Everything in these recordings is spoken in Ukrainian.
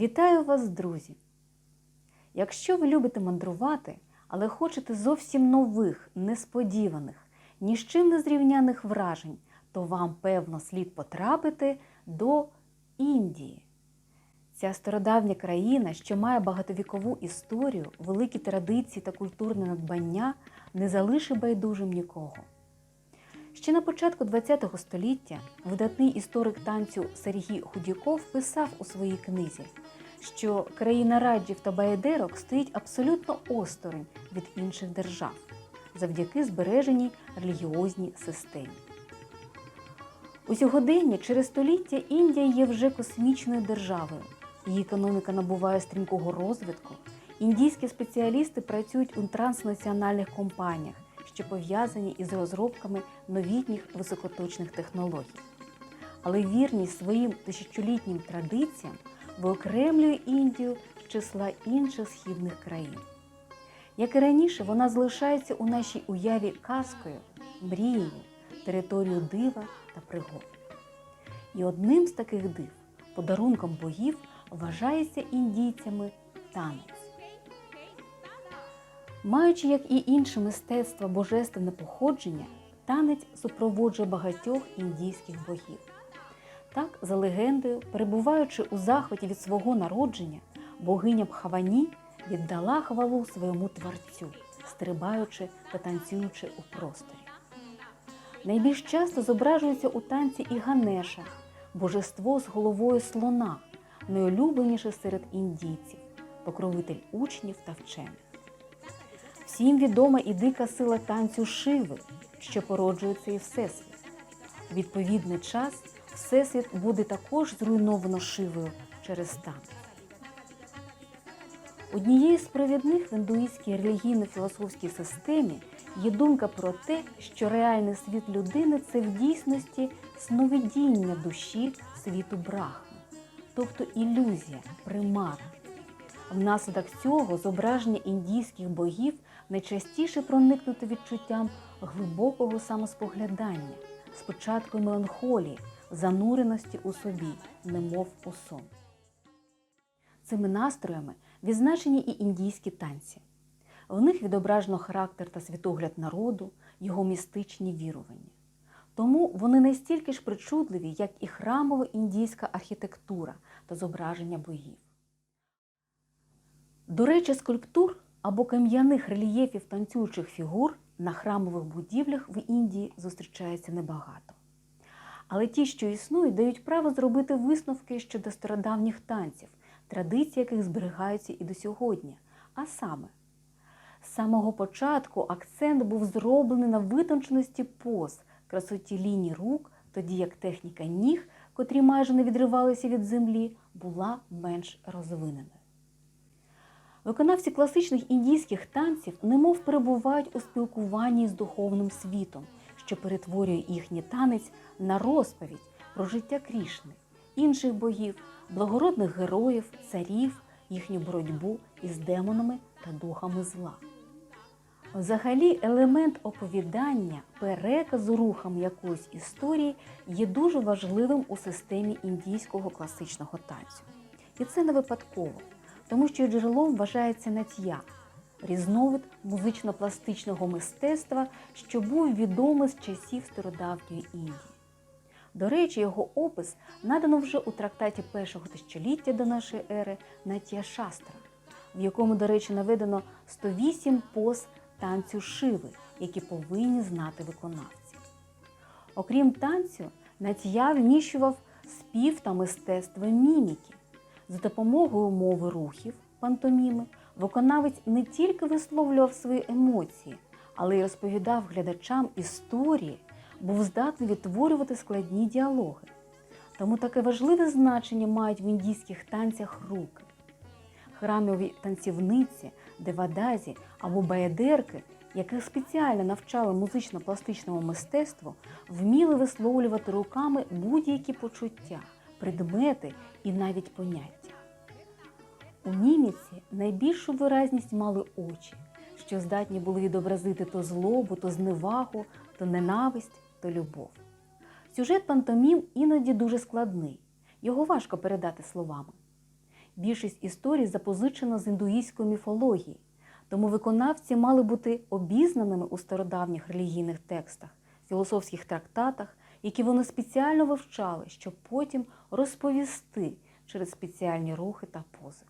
Вітаю вас, друзі! Якщо ви любите мандрувати, але хочете зовсім нових, несподіваних, ні з чим не зрівняних вражень, то вам, певно, слід потрапити до Індії. Ця стародавня країна, що має багатовікову історію, великі традиції та культурне надбання, не залишить байдужим нікого. Ще на початку ХХ століття видатний історик танцю Сергій Худяков писав у своїй книзі, що країна раджів та баядерок стоїть абсолютно осторонь від інших держав завдяки збереженій релігіозній системі. У сьогодення через століття Індія є вже космічною державою. Її економіка набуває стрімкого розвитку. Індійські спеціалісти працюють у транснаціональних компаніях, що пов'язані із розробками новітніх високоточних технологій. Але вірність своїм тисячолітнім традиціям виокремлює Індію з числа інших східних країн. Як і раніше, вона залишається у нашій уяві казкою, мрією, територією дива та пригод. І одним з таких див, подарунком богів, вважається індійцями танець. Маючи, як і інші мистецтва божественне походження, танець супроводжує багатьох індійських богів. Так, за легендою, перебуваючи у захваті від свого народження, богиня Бхавані віддала хвалу своєму творцю, стрибаючи та танцюючи у просторі. Найбільш часто зображується у танці і Ганеша, божество з головою слона, найулюбленіше серед індійців, покровитель учнів та вчених. Всім відома і дика сила танцю Шиви, що породжується і Всесвіт. Відповідний час Всесвіт буде також зруйновано Шивою через танець. Однією з провідних в індуїзькій релігійно-філософській системі є думка про те, що реальний світ людини це в дійсності сновидіння душі світу Брахми, тобто ілюзія, примара. Внаслідок цього зображення індійських богів найчастіше проникнуто відчуттям глибокого самоспоглядання, спочатку меланхолії, зануреності у собі, немов у сон. Цими настроями відзначені і індійські танці. В них відображено характер та світогляд народу, його містичні вірування. Тому вони настільки ж причудливі, як і храмова індійська архітектура та зображення богів. До речі, скульптур або кам'яних рельєфів танцюючих фігур на храмових будівлях в Індії зустрічається небагато. Але ті, що існують, дають право зробити висновки щодо стародавніх танців, традиції яких зберігаються і до сьогодні. А саме, з самого початку акцент був зроблений на витонченості поз, красоті ліній рук, тоді як техніка ніг, котрі майже не відривалися від землі, була менш розвиненою. Виконавці класичних індійських танців немов перебувають у спілкуванні з духовним світом, що перетворює їхній танець на розповідь про життя Крішни, інших богів, благородних героїв, царів, їхню боротьбу із демонами та духами зла. Взагалі, елемент оповідання, переказу рухам якоїсь історії є дуже важливим у системі індійського класичного танцю. І це не випадково тому що джерелом вважається нат'я різновид музично-пластичного мистецтва, що був відомий з часів стародавньої Індії. До речі, його опис надано вже у трактаті першого тисячоліття до нашої ери Натія Шастра, в якому, до речі, наведено 108 поз танцю шиви, які повинні знати виконавці. Окрім танцю, Натія вміщував спів та мистецтво міміки. За допомогою мови рухів, пантоміми, виконавець не тільки висловлював свої емоції, але й розповідав глядачам історії, був здатний відтворювати складні діалоги. Тому таке важливе значення мають в індійських танцях руки. Храмові танцівниці, девадазі або баядерки, яких спеціально навчали музично-пластичному мистецтву, вміли висловлювати руками будь-які почуття предмети і навіть поняття. У міміці найбільшу виразність мали очі, що здатні були відобразити то злобу, то зневагу, то ненависть, то любов. Сюжет пантомім іноді дуже складний, його важко передати словами. Більшість історій запозичено з індуїзької міфології, тому виконавці мали бути обізнаними у стародавніх релігійних текстах, філософських трактатах, які вони спеціально вивчали, щоб потім розповісти через спеціальні рухи та пози.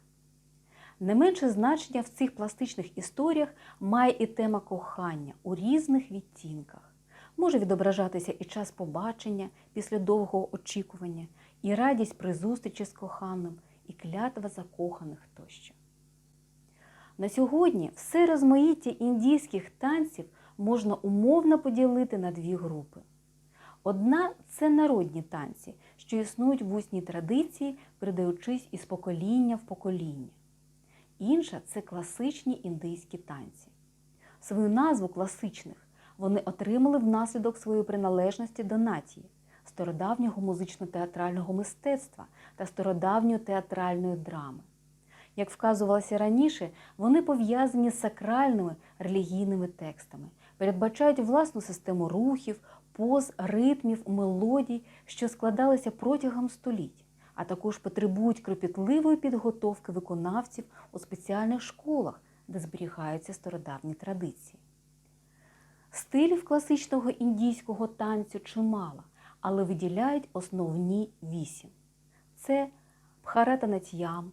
Не менше значення в цих пластичних історіях має і тема кохання у різних відтінках. Може відображатися і час побачення після довгого очікування, і радість при зустрічі з коханим, і клятва закоханих тощо. На сьогодні все розмаїття індійських танців можна умовно поділити на дві групи. Одна це народні танці, що існують в усній традиції, передаючись із покоління в покоління. Інша це класичні індійські танці. Свою назву класичних вони отримали внаслідок своєї приналежності до нації, стародавнього музично-театрального мистецтва та стародавньої театральної драми. Як вказувалося раніше, вони пов'язані з сакральними релігійними текстами, передбачають власну систему рухів, поз, ритмів, мелодій, що складалися протягом століть, а також потребують кропітливої підготовки виконавців у спеціальних школах, де зберігаються стародавні традиції. Стилів класичного індійського танцю чимало, але виділяють основні вісім: це Бхаратанатьям,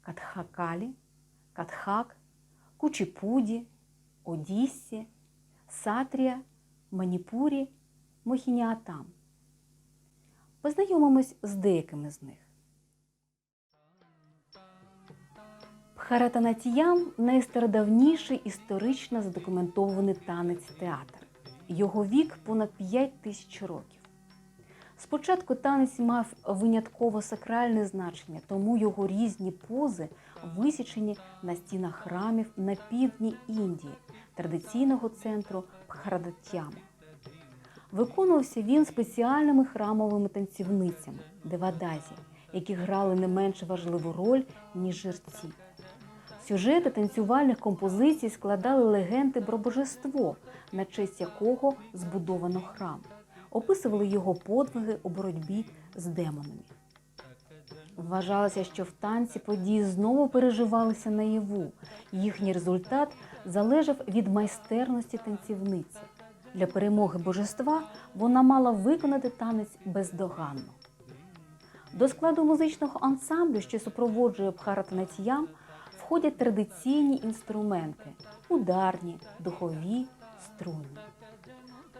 Катхакалі, Катхак, Кучіпуді, Одіссі, Сатрія, Маніпурі, Мохініатам. Познайомимось з деякими з них. Бхаратанатіям найстародавніший історично задокументований танець театр. Його вік понад 5 тисяч років. Спочатку танець мав винятково сакральне значення, тому його різні пози висічені на стінах храмів на півдні Індії, традиційного центру Бхарадатяма. Виконувався він спеціальними храмовими танцівницями девадазі, які грали не менш важливу роль, ніж жерці. Сюжети танцювальних композицій складали легенди про божество, на честь якого збудовано храм, описували його подвиги у боротьбі з демонами. Вважалося, що в танці події знову переживалися наяву. Їхній результат залежав від майстерності танцівниці. Для перемоги божества вона мала виконати танець бездоганно. До складу музичного ансамблю, що супроводжує Бхаратанатіям, входять традиційні інструменти ударні, духові, струнні.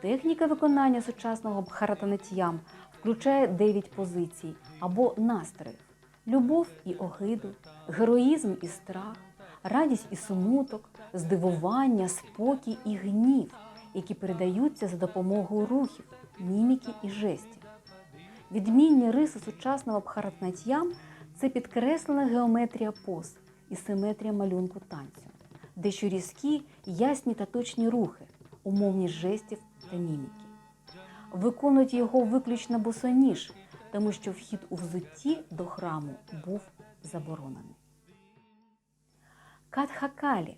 Техніка виконання сучасного Бхаратанатіям включає 9 позицій або настроїв: любов і огиду, героїзм і страх, радість і смуток, здивування, спокій і гнів, які передаються за допомогою рухів, міміки і жестів. Відмінні риси сучасного Бхаратнатьям – це підкреслена геометрія поз і симетрія малюнку танцю, дещо різкі, ясні та точні рухи, умовність жестів та міміки. Виконують його виключно босоніж, тому що вхід у взутті до храму був заборонений. Катхакалі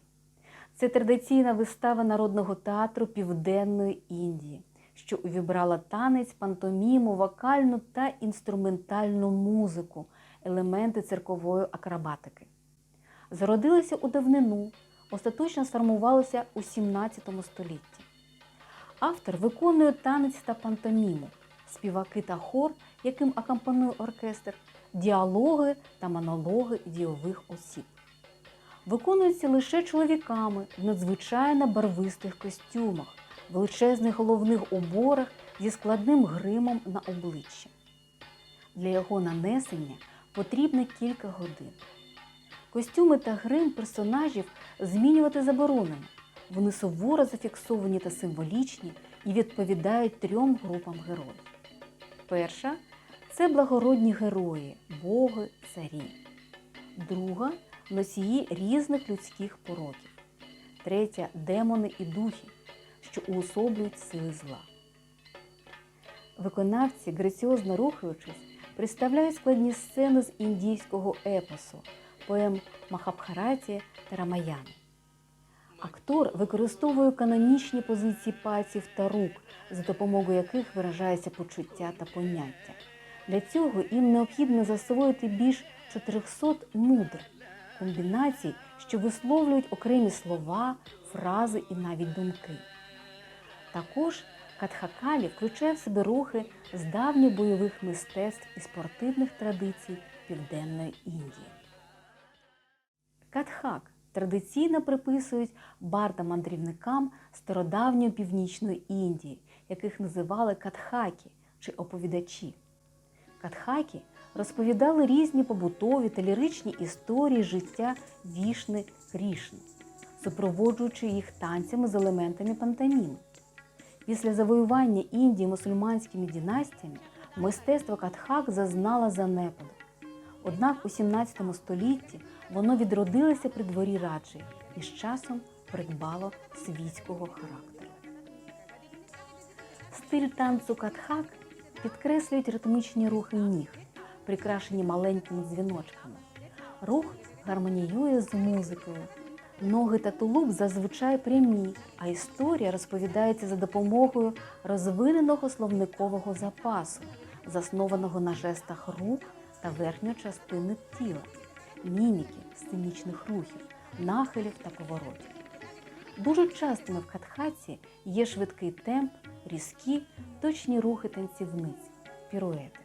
це традиційна вистава народного театру Південної Індії, що увібрала танець, пантоміму, вокальну та інструментальну музику, елементи циркової акробатики. Зародилася у давнину, остаточно сформувалася у 17 столітті. Автор виконує танець та пантоміму, співаки та хор, яким акомпанує оркестр, діалоги та монологи дійових осіб. Виконується лише чоловіками в надзвичайно барвистих костюмах, величезних головних уборах зі складним гримом на обличчі. Для його нанесення потрібно кілька годин. Костюми та грим персонажів змінювати заборонено. Вони суворо зафіксовані та символічні і відповідають трьом групам героїв. Перша це благородні герої, боги, царі. Друга носії різних людських пороків. Третя демони і духи, що уособлюють сили зла. Виконавці, граціозно рухаючись, представляють складні сцени з індійського епосу, поем Махабхараті та Рамаяни. Актор використовує канонічні позиції пальців та рук, за допомогою яких виражається почуття та поняття. Для цього їм необхідно засвоїти більш 400 мудр, комбінацій, що висловлюють окремі слова, фрази і навіть думки. Також катхакалі включає в себе рухи з давніх бойових мистецтв і спортивних традицій Південної Індії. Катхак традиційно приписують бардам-мандрівникам стародавньої північної Індії, яких називали катхакі чи оповідачі. Катхакі розповідали різні побутові та ліричні історії життя вішни Крішни, супроводжуючи їх танцями з елементами пантоміми. Після завоювання Індії мусульманськими династіями мистецтво катхак зазнало занепаду. Однак у 17 столітті воно відродилося при дворі раджі і з часом придбало світського характеру. Стиль танцю катхак підкреслюють ритмічні рухи ніг, прикрашені маленькими дзвіночками. Рух гармоніює з музикою. Ноги та тулуб зазвичай прямі, а історія розповідається за допомогою розвиненого словникового запасу, заснованого на жестах рук та верхньої частини тіла, міміки, сценічних рухів, нахилів та поворотів. Дуже частими в катхаці є швидкий темп, різкі, точні рухи танцівниць, піруети.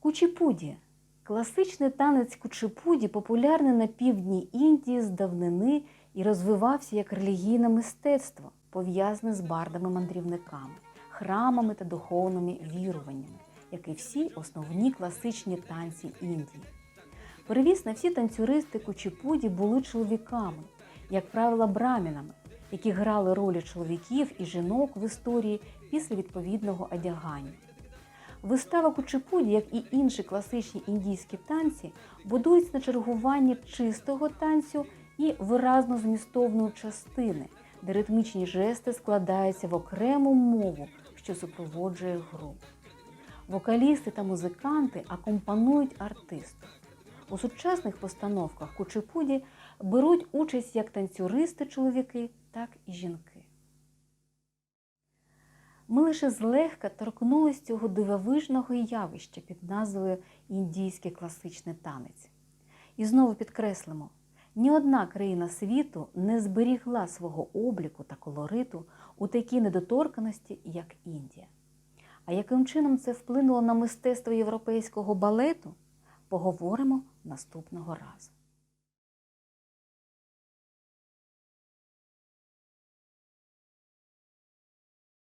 Кучіпуді класичний танець кучіпуді популярний на півдні Індії з давнини і розвивався як релігійне мистецтво, пов'язане з бардами-мандрівниками, храмами та духовними віруваннями, як і всі основні класичні танці Індії. Перевісно, всі танцюристи кучіпуді були чоловіками, як правило, брамінами, які грали ролі чоловіків і жінок в історії після відповідного одягання. Вистава кучепуді, як і інші класичні індійські танці, будується на чергуванні чистого танцю і виразно змістовної частини, де ритмічні жести складаються в окрему мову, що супроводжує гру. Вокалісти та музиканти акомпанують артисту. У сучасних постановках кучепуді беруть участь як танцюристи чоловіки, так і жінки. Ми лише злегка торкнулись цього дивовижного явища під назвою Індійський класичний танець. І знову підкреслимо, ні одна країна світу не зберігла свого обліку та колориту у такій недоторканості, як Індія. А яким чином це вплинуло на мистецтво європейського балету, поговоримо наступного разу.